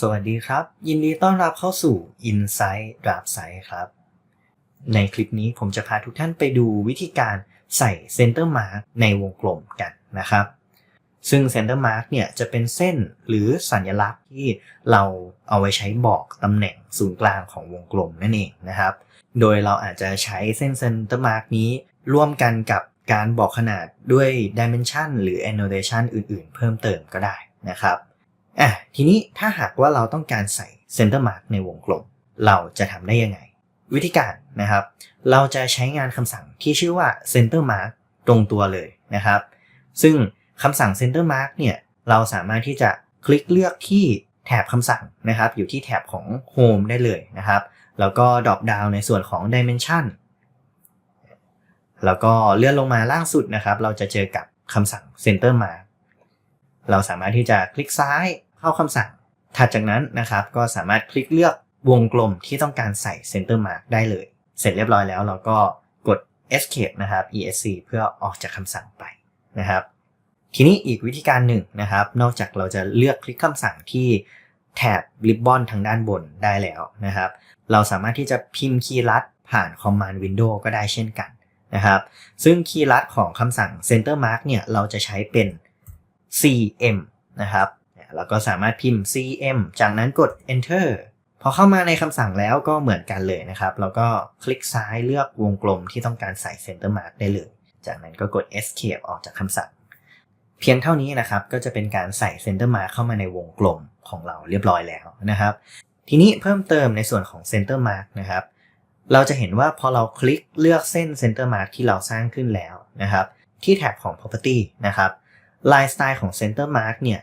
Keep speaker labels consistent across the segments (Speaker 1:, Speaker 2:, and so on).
Speaker 1: สวัสดีครับ ยินดีต้อนรับเข้าสู่ Insight Draft Size ครับ ในคลิปนี้ผมจะพาทุกท่านไปดูวิธีการใส่ Center Mark ในวงกลมกันนะครับ ซึ่ง Center Mark เนี่ยจะเป็นเส้นหรือสัญลักษณ์ที่เราเอาไว้ใช้บอกตำแหน่งศูนย์กลางของวงกลมนั่นเองนะครับ โดยเราอาจจะใช้เส้น Center Mark นี้ร่วมกันกับการบอกขนาดด้วย Dimension หรือ Annotation อื่น ๆ เพิ่มเติมก็ได้นะครับ อะทีนี้ถ้าหากว่าเราต้องการใส่ center mark ในวงกลม เราจะทำได้ยังไง วิธีการนะครับ เราจะใช้งานคำสั่งที่ชื่อว่า center mark ตรงตัวเลยนะครับ ซึ่งคำสั่ง center mark เนี่ยเราสามารถที่จะคลิกเลือกที่แถบคำสั่งนะครับ อยู่ที่แถบของ home ได้เลยนะครับ แล้วก็ drop down ในส่วนของ dimension แล้วก็เลื่อนลงมาล่างสุดนะครับ เราจะเจอกับคำสั่ง center mark เราสามารถที่จะคลิกซ้าย เข้าคำสั่ง ถัดจากนั้นนะครับก็สามารถคลิกเลือกวงกลมที่ต้องการใส่ center mark ได้เลย เสร็จเรียบร้อยแล้วเราก็กด escape นะครับ esc เพื่อออกจากคำสั่งไปนะครับ ทีนี้อีกวิธีการหนึ่งนะครับ นอกจากเราจะเลือกคลิกคำสั่งที่แถบริบบอนทางด้านบนได้แล้วนะครับ เราสามารถที่จะพิมพ์คีย์ลัดผ่าน command window ก็ได้เช่นกันนะครับ ซึ่งคีย์ลัดของคำสั่ง center mark เนี่ยเราจะใช้เป็น cm นะครับ แล้วก็สามารถพิมพ์ cm จากนั้นกด enter พอเข้ามาในคำสั่งแล้วก็เหมือนกันเลยนะครับ แล้วก็คลิกซ้ายเลือกวงกลมที่ต้องการใส่ center mark ได้เลย จากนั้นก็กด escape ออกจากคำสั่ง เพียงเท่านี้นะครับ ก็จะเป็นการใส่ center mark เข้ามาในวงกลมของเราเรียบร้อยแล้วนะครับ ทีนี้เพิ่มเติมในส่วนของ center mark นะครับ เราจะเห็นว่าพอเราคลิกเลือกเส้น center mark ที่เราสร้างขึ้นแล้วนะครับ ที่แท็บของ property นะครับลายสไตล์ของ Center Mark เนี่ย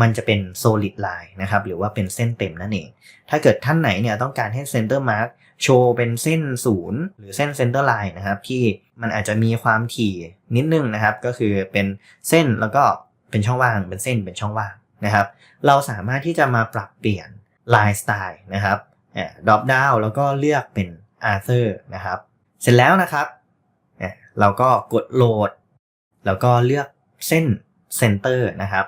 Speaker 1: มันจะเป็น solid line นะครับหรือว่าเป็นเส้นเต็มนั่นเอง ถ้าเกิดท่านไหนเนี่ยต้องการให้ Center Mark โชว์เป็นเส้นศูนย์หรือเส้น Center Line นะครับที่มันอาจจะมีความถี่นิดนึงนะครับ ก็คือเป็นเส้นแล้วก็เป็นช่องว่างเป็นเส้นเป็นช่องว่างนะครับ เราสามารถที่จะมาปรับเปลี่ยนลายสไตล์นะครับ drop down แล้วก็เลือกเป็น Arthur นะครับ เสร็จแล้วนะครับเราก็กดโหลด แล้วก็เลือกเส้นเซนเตอร์นะครับ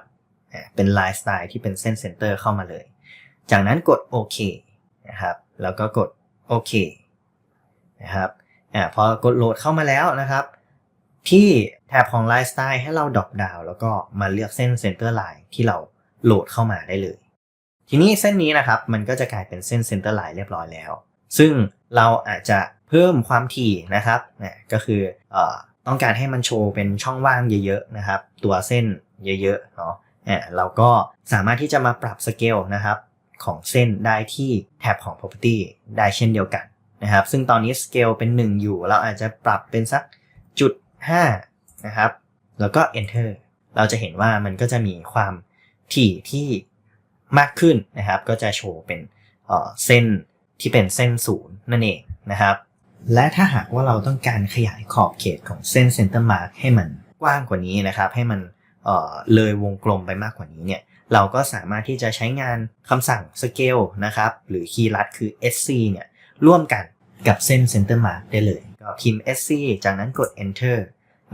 Speaker 1: เป็นไลายสไตล์ที่เป็นเส้นเซนเตอร์เข้ามาเลย จากนั้นกดโอเคนะครับ แล้วก็กดโอเคนะครับอพอกดโหลดเข้ามาแล้วนะครับที่แถบของไลายสไตล์ให้เราดรอปดาวแล้วก็มาเลือกเส้นเซนเตอร์ไลน์ที่เราโหลดเข้ามาได้เลย ทีนี้เส้นนี้นะครับมันก็จะกลายเป็นเส้นเซนเตอร์ไลน์เรียบร้อยแล้ว ซึ่งเราอาจจะเพิ่มความถี่นะครับก็คืออต้องการให้มันโชว์เป็นช่องว่างเยอะๆนะครับ ตัวเส้นเยอะๆเนาะ เราก็สามารถที่จะมาปรับสเกลนะครับของเส้นได้ที่แท็บของ property ได้เช่นเดียวกันนะครับซึ่งตอนนี้สเกลเป็น 1 อยู่ เราอาจจะปรับเป็นสักจุด5นะครับแล้วก็ enter เราจะเห็นว่ามันก็จะมีความถี่ที่มากขึ้นนะครับ ก็จะโชว์เป็นเส้นที่เป็นเส้นศูนย์นั่นเองนะครับ และถ้าหากว่าเราต้องการขยายขอบเขตของเส้นเซนเตอร์มาร์กให้มันกว้างกว่านี้นะครับ ให้มัน เลยวงกลมไปมากกว่านี้เนี่ยเราก็สามารถที่จะใช้งานคำสั่ง scale นะครับ หรือคีย์ลัดคือ sc เนี่ยร่วมกันกับเส้น center mark ได้เลย ก็พิมพ์ sc จากนั้นกด enter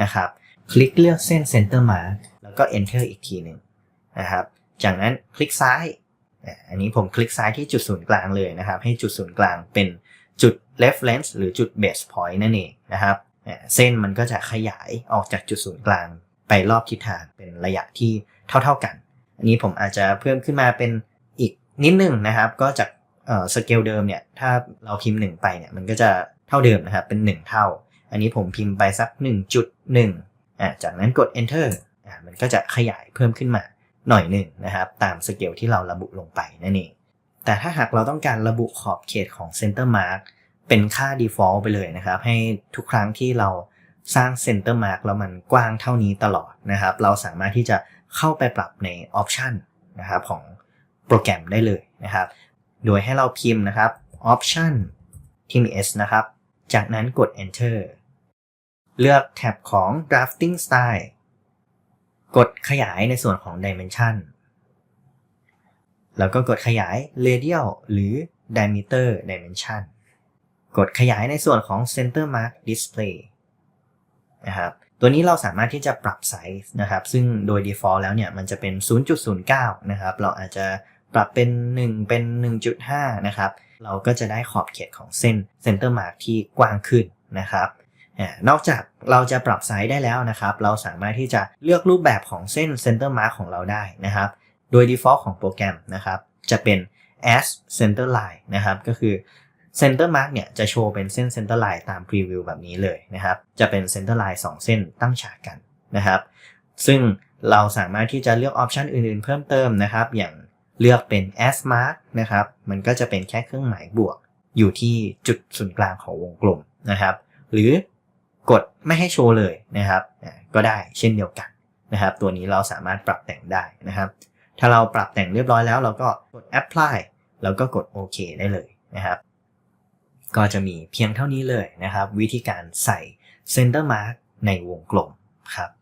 Speaker 1: นะครับคลิกเลือกเส้น center mark แล้วก็ enter อีกทีหนึ่งนะครับจากนั้นคลิกซ้าย อันนี้ผมคลิกซ้ายที่จุดศูนย์กลางเลยนะครับ ให้จุดศูนย์กลางเป็นจุด reference หรือจุด base point นั่นเองนะครับเส้นมันก็จะขยายออกจากจุดศูนย์กลาง ไปรอบทิศทางเป็นระยะที่เท่าๆกัน อันนี้ผมอาจจะเพิ่มขึ้นมาเป็นอีกนิดนึงนะครับ ก็จากสเกลเดิมเนี่ยถ้าเราพิมพ์ 1 ไปเนี่ยมันก็จะเท่าเดิมนะครับเป็น 1 เท่า อันนี้ผมพิมพ์ไปสัก 1.1อ่าจากนั้นกด enter อ่ามันก็จะขยายเพิ่มขึ้นมาหน่อยหนึ่งนะครับ ตามสเกลที่เราระบุลงไปนั่นเองแต่ถ้าหากเราต้องการระบุขอบเขตของ Center Mark เป็นค่า default ไปเลยนะครับ ให้ทุกครั้งที่เรา สร้าง Center Mark แล้วมันกว้างเท่านี้ตลอดนะครับ เราสามารถที่จะเข้าไปปรับใน Option นะครับของโปรแกรมได้เลยนะครับ โดยให้เราพิมพ์นะครับ Option ที่มี S นะครับ จากนั้นกด Enter เลือกแท็บของ Drafting Style กดขยายในส่วนของ Dimension แล้วก็กดขยาย radial หรือ diameter dimension กดขยายในส่วนของ center mark display นะครับตัวนี้เราสามารถที่จะปรับไซส์นะครับ ซึ่งโดย default แล้วเนี่ยมันจะเป็น 0.09 นะครับ เราอาจจะปรับเป็น 1 เป็น 1.5 นะครับ เราก็จะได้ขอบเขตของเส้น center mark ที่กว้างขึ้นนะครับนอกจากเราจะปรับไซส์ได้แล้วนะครับ เราสามารถที่จะเลือกรูปแบบของเส้น center mark ของเราได้นะครับ โดย default ของโปรแกรมนะครับ จะเป็น as center line นะครับ ก็คือ center mark เนี่ยจะโชว์เป็นเส้น center line ตาม preview แบบนี้เลยนะครับ จะเป็น center line 2เส้นตั้งฉากกันนะครับ ซึ่งเราสามารถที่จะเลือกออปชันอื่นๆ เพิ่มเติมนะครับ อย่างเลือกเป็น S mark นะครับ มันก็จะเป็นแค่เครื่องหมายบวก อยู่ที่จุดศูนย์กลางของวงกลมนะครับ หรือกดไม่ให้โชว์เลยนะครับ ก็ได้เช่นเดียวกันนะครับ ตัวนี้เราสามารถปรับแต่งได้นะครับ ถ้าเราปรับแต่งเรียบร้อยแล้ว เราก็กด apply แล้วก็กดโอเคได้เลยนะครับ ก็จะมีเพียงเท่านี้เลยนะครับ วิธีการใส่ center mark ในวงกลมครับ